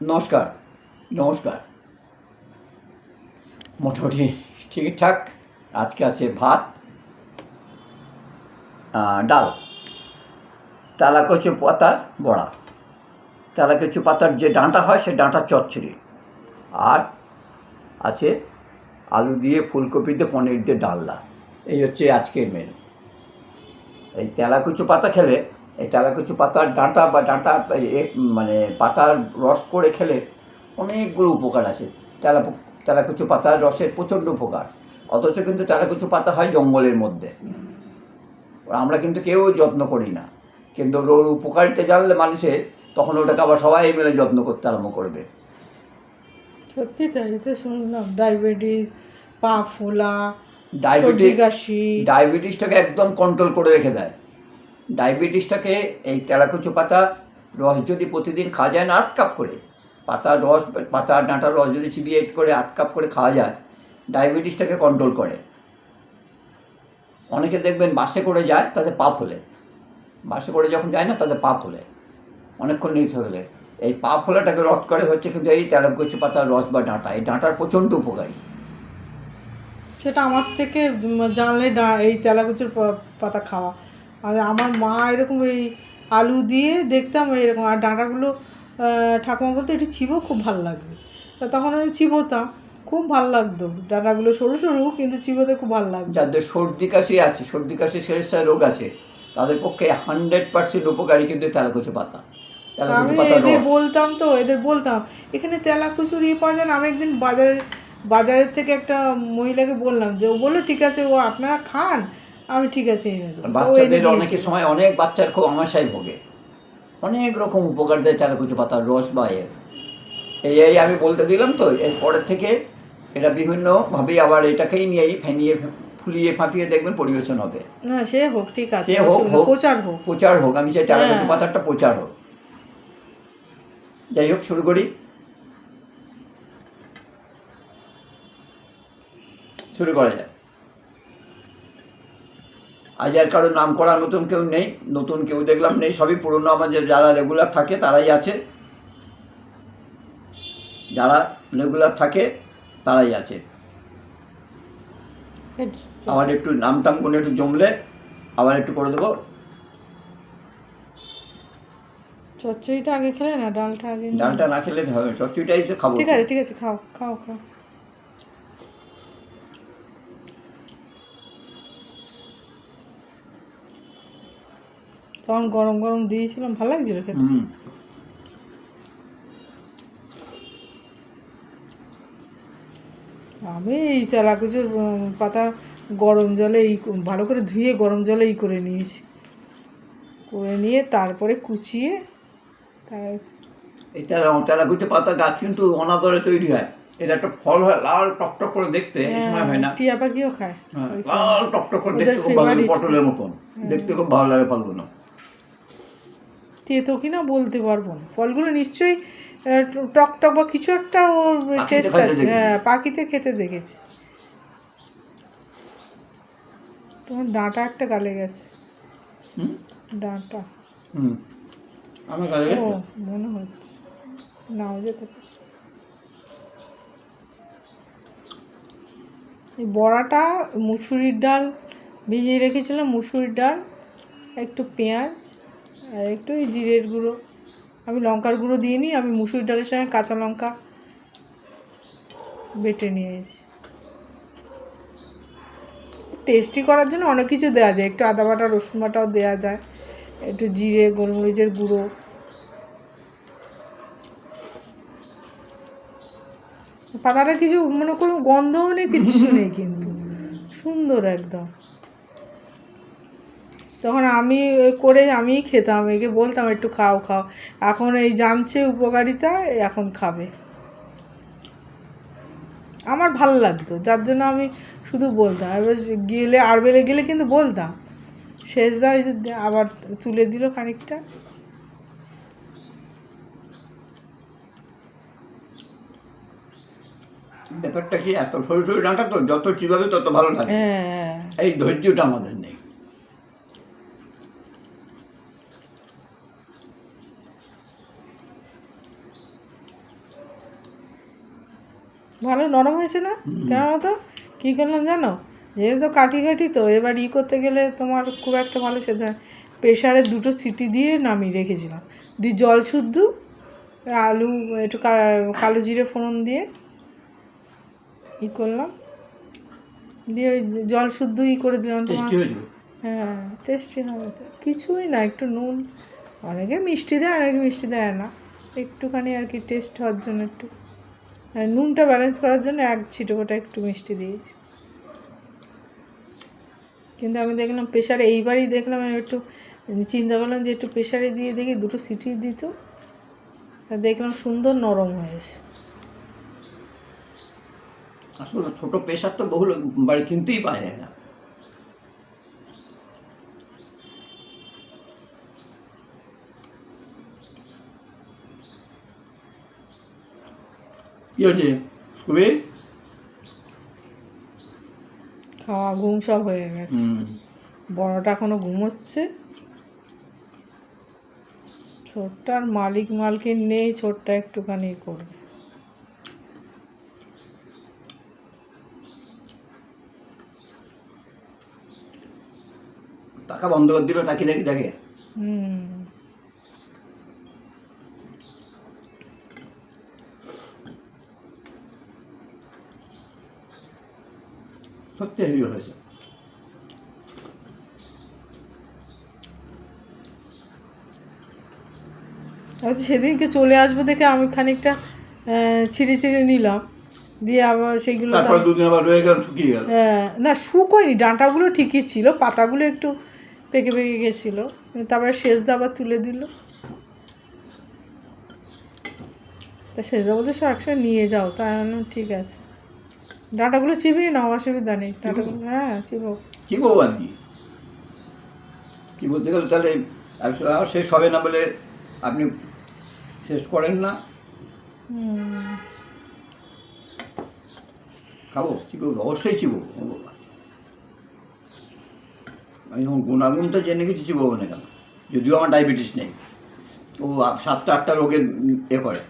নমস্কার নমস্কার। মোটামুটি ঠিকঠাক, আজকে আছে ভাত ডাল। তেলাকচু পাতার বড়া। তেলাকচু পাতার যে ডাঁটা হয়, সে ডাঁটার চচ্চড়ি। আর আছে আলু দিয়ে ফুলকপি দিয়ে পনির দিয়ে ডালনা। এই হচ্ছে আজকের মেনু এই তেলাকুচু পাতা খেলে তেলাকুচু পাতার ডাঁটা বা ডাঁটা মানে পাতার রস করে খেলে অনেকগুলো উপকার আছে। তেলা তেলাকুচু পাতার রসের প্রচণ্ড উপকার। অথচ কিন্তু তেলাকুচু পাতা হয় জঙ্গলের মধ্যে। আমরা কিন্তু কেউ যত্ন করি না। কিন্তু ওর উপকারিতা জানলে মানুষে তখন ওটাকে আবার সবাই মিলে যত্ন করতে আরম্ভ করবে। সত্যি তাই তো শুনলাম ডায়াবেটিস পা ফোলা ডায়াবেটিস ডায়াবেটিসটাকে একদম কন্ট্রোল করে রেখে দেয়। ডায়াবেটিসটাকে এই তেলাকুচু পাতা রস যদি প্রতিদিন খাওয়া যায় না, আধ কাপ করে। পাতার রস, পাতার ডাঁটার রস যদি চিবিয়ে করে আধ কাপ করে খাওয়া যায়, ডায়াবেটিসটাকে কন্ট্রোল করে। অনেকে দেখবেন বাসে করে যায় তাদের পা ফোলে বাসে করে যখন যায় না তাদের পা ফোলে অনেকক্ষণ নিয়ে থাকলে এই পা ফোলাটাকে রদ করে হচ্ছে কিন্তু এই তেলাকুচু পাতার রস বা ডাঁটা। এই ডাঁটার প্রচণ্ড উপকারী। সেটা আমার থেকে জানলে এই তেলাকুচুর পাতা খাওয়া। আর আমার মা এরকম এই আলু দিয়ে দেখতাম এরকম আর ডাঁটাগুলো ঠাকুমা বলতে একটু চিবো খুব ভালো লাগবে। তা তখন আমি চিবোতাম খুব ভালো লাগতো। ডাঁটাগুলো সরু সরু কিন্তু চিবোতে খুব ভালো লাগতো। যাদের সর্দি কাশি আছে সর্দি কাশি সেরেসা রোগ আছে তাদের পক্ষে হান্ড্রেড পার্সেন্ট উপকারী কিন্তু তেলাকুচু পাতা। আমি এদের বলতাম তো এদের বলতাম এখানে তেলাকুচুর ইয়ে পাওয়া যায় না? আমি একদিন বাজারে বাজারের থেকে একটা মহিলাকে বললাম যে ও বলল ঠিক আছে ও আপনারা খান। আমি ঠিক আছে এনে দেবো বাচ্চাদের। অনেকের সময় অনেক বাচ্চার খুব আমাশায় ভোগে। অনেক রকম উপকার দেয় তেলাকুচু পাতার রস বা এ। এই আমি বলতে দিলাম তো এর পরের থেকে এটা বিভিন্নভাবে আবার এটাকেই নিয়ে ফেনিয়ে ফুলিয়ে ফাঁপিয়ে দেখবেন পরিবেশন হবে। না সে হোক ঠিক আছে সে হোক হোক প্রচার হোক। প্রচার হোক আমি চাই তেলাকুচু হ্যাঁ। পাতারটা প্রচার হোক। যাই হোক শুরু করি। শুরু করা যায় আজ আর কারও নাম করার মতন কেউ নেই নতুন কেউ দেখলাম নেই সবই পুরনো আমাদের যারা রেগুলার থাকে তারাই আছে। যারা রেগুলার থাকে তারাই আছে। আবার একটু নাম টাম করে একটু জমলে আবার একটু করে দেবো। চচ্চড়িটা আগে খেলে না? ডালটা আগে ডালটা না খেলে হবে চচ্চড়িটাই তো খাব। ঠিক আছে ঠিক আছে খাও খাও খাও। তখন গরম গরম দিয়েছিলাম ভালো লাগছিল খেতে। আমি এই তেলাকুচুর উম, পাতা গরম জলে এই ভালো করে ধুয়ে গরম জলে ই করে নিয়েছি। করে নিয়ে তারপরে কুচিয়ে তার এটা তেলাকুচু পাতা গাছ কিন্তু অনাদরে তৈরি হয়। এটা একটা ফল হয় লাল টকটক করে দেখতে এই সময় হয় না। টিয়া পাখিও খায়। হ্যাঁ, লাল টকটক করে দেখতে খুব ভালো লাগে, পটলের মতন। দেখতে খুব ভালো লাগে ফলগুলো। তেতো কিনা বলতে পারব না। ফলগুলো নিশ্চয়ই আহ, টক টক বা কিছু একটা ওর টেস্ট আছে। হ্যাঁ পাখিতে খেতে দেখেছি। তোমার ডাঁটা একটা গালে গেছে। ডাঁটা। ও মনে হচ্ছে। নাও যেতে এই বড়াটা মুসুরির ডাল ভিজিয়ে রেখেছিলাম মুসুরির ডাল একটু পেঁয়াজ আর একটু এই জিরের গুঁড়ো। আমি লঙ্কার গুঁড়ো দিইনি, আমি মুসুর ডালের সঙ্গে কাঁচা লঙ্কা বেটে নিয়ে নিয়েছি। টেস্টি করার জন্য অনেক কিছু দেওয়া যায়, একটু আদা বাটা, রসুন বাটাও দেওয়া যায়, একটু জিরে, গোলমরিচের গুঁড়ো। পাতাটা কিছু মনে কোনো গন্ধও নেই, কিচ্ছু নেই কিন্তু। সুন্দর একদম। তখন আমি করে আমি খেতাম একে বলতাম একটু খাও খাও। এখন এই জানছে উপকারিতা এখন খাবে। আমার ভালো লাগতো যার জন্য আমি শুধু বলতাম। এবার গেলে আর বেলে গেলে কিন্তু বলতাম। শেষ দা ওই আবার তুলে দিল খানিকটা। ব্যাপারটা কি এত সরু সরু ডাঁটা তো যত চিবাবে তত ভালো লাগে। হ্যাঁ। এই ধৈর্যটা আমাদের নেই। ভালো নরম হয়েছে না? কেন তো? কী করলাম জানো? যেহেতু কাটি কাটি তো এবার ই করতে গেলে তোমার খুব একটা ভালো সেদ্ধ হয় প্রেশারে দুটো সিটি দিয়ে নামিয়ে রেখেছিলাম। দিয়ে জল শুদ্ধ আলু একটু কালো জিরে ফোড়ন দিয়ে ই করলাম। দিয়ে ওই জল শুদ্ধ ই করে দিলাম তোমার। হ্যাঁ টেস্টি হবে তো। কিছুই না একটু নুন। অনেকে মিষ্টি দেয় অনেকে মিষ্টি দেয় না। একটুখানি আর কি টেস্ট হওয়ার জন্য একটু। আর নুনটা ব্যালেন্স করার জন্য এক ছিটোটা একটু মিষ্টি দিয়েছি। কিন্তু আমি দেখলাম প্রেশারে এইবারই দেখলাম আমি একটু চিন্তা করলাম যে একটু প্রেশারে দিয়ে দেখি দুটো সিটি দিত। তা দেখলাম সুন্দর নরম হয়েছে। আসলে ছোট প্রেশার তো বহু বাড়ি কিনতেই পাওয়া যায় না। কি হচ্ছে খুবই খাওয়া ঘুম সব হয়ে গেছে। বড়টা এখনও ঘুমোচ্ছে। ছোটটার মালিক মালকিন নেই ছোটটা একটুখানি করবে। টাকা বন্ধ করে দিল তাকিয়ে দেখি দেখে? হুম। সত্যি হেভি হয়েছে। হয়তো সেদিনকে চলে আসব দেখে আমি খানিকটা ছিঁড়ে ছিঁড়ে নিলাম। দিয়ে আবার সেইগুলো তারপর দুদিন আবার রয়ে গেল শুকিয়ে গেল। হ্যাঁ, না শুকোয়নি ডাঁটাগুলো ঠিকই ছিল পাতাগুলো একটু পেকে পেকে গেছিল। তারপরে শেষদা আবার তুলে দিল। তা শেষদা বলতে সব একসঙ্গে নিয়ে যাও তাই আমি ঠিক আছে। ডাঁটাগুলো চিবিয়ে নাও অসুবিধা নেই। ডাঁটাগুলো হ্যাঁ চিবো। বলব আমি কি? বলতে গেলে তাহলে শেষ হবে না বলে আপনি শেষ করেন না? খাব? চিবো অবশ্যই চিবো। আমি যখন গুণাগুণ তো জেনে গেছি চিবো না কেন? যদিও আমার ডায়াবেটিস নেই। ও সাতটা আটটা রোগের এ করে।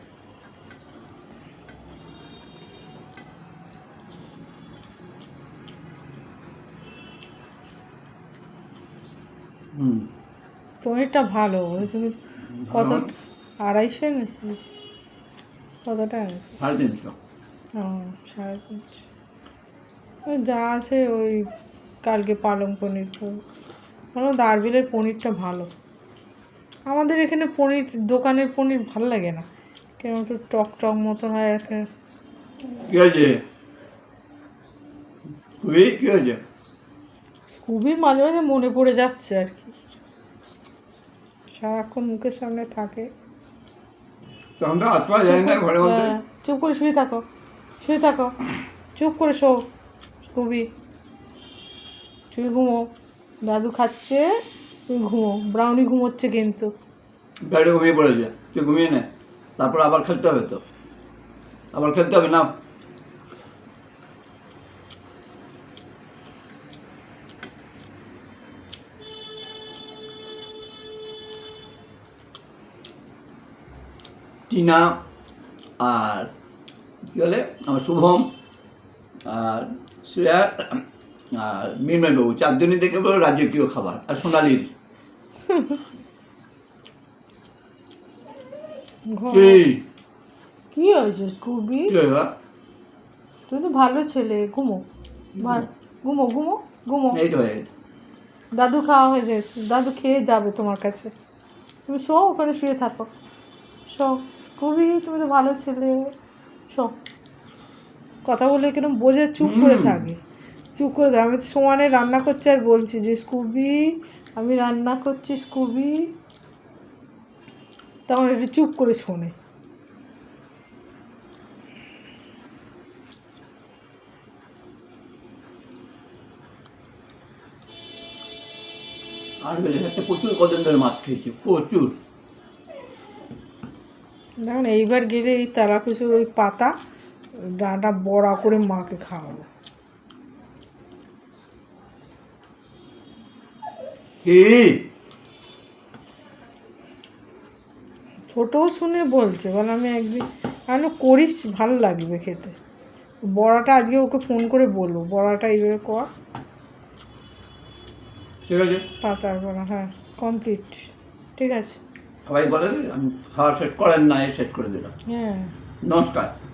পনিরটা ভালো ওই তুমি কত আড়াইশো এনেছি কতটা এনেছো? সাড়ে তিনশো। ও সাড়ে তিনশো। ওই যা আছে ওই কালকে পালং পনির বলো দারবিলের পনিরটা ভালো। আমাদের এখানে পনির দোকানের পনির ভালো লাগে না। কেন একটু টক টক মতন হয় একটা কী হয়েছে? খুবই কী হয়েছে? খুবই মাঝে মাঝে মনে পড়ে যাচ্ছে আর কি। সারাক্ষণ মুখের সামনে থাকে। হ্যাঁ, চুপ করে শুয়ে থাকো শুয়ে থাকো চুপ করে শো খুবই তুমি ঘুমো দাদু খাচ্ছে তুমি ঘুমো ব্রাউনি ঘুমোচ্ছে কিন্তু। গাড়ি ঘুমিয়ে পড়েছে তুই ঘুমিয়ে নে তারপর আবার খেলতে হবে তো। আবার খেলতে হবে না টিনা আর কী বলে? আমার শুভম আর শ্রেয়া আর মিনময়বাবু চারজনই দেখে বলো রাজকীয় খাবার আর সোনালির। কি হয়েছে স্কুবি? তুমি তো ভালো ছেলে ঘুমো। ঘুমো। ঘুমো ঘুমো এই তো দাদু খাওয়া হয়ে গেছে। দাদু খেয়ে যাবে তোমার কাছে। তুমি শো ওখানে শুয়ে থাকো। শো। খুবই তুমি তো ভালো ছেলে সব কথা বলে কিরম বোঝে চুপ করে থাকে। চুপ করে থাকে। আমি তো সমানে রান্না করছি আর বলছি যে স্কুবি আমি রান্না করছি স্কুবি। তখন একটু চুপ করে শোনে। আর থাকতে প্রচুর কদিন ধরে মাছ খেয়েছি প্রচুর। দেখুন এইবার গেলে এই তারাকুচুর ওই পাতা ডাঁটা বড়া করে মাকে খাওয়াবো। কি? ছোটও শুনে বলছে বলে আমি একদিন আমি করিস ভালো লাগবে খেতে। বড়াটা আজকে ওকে ফোন করে বলব বড়াটা এইভাবে কর। ঠিক আছে। পাতার বড়া হ্যাঁ কমপ্লিট ঠিক আছে। সবাই বলে আমি খাওয়া শেষ করেন না এ শেষ করে দিলাম। হ্যাঁ। নমস্কার।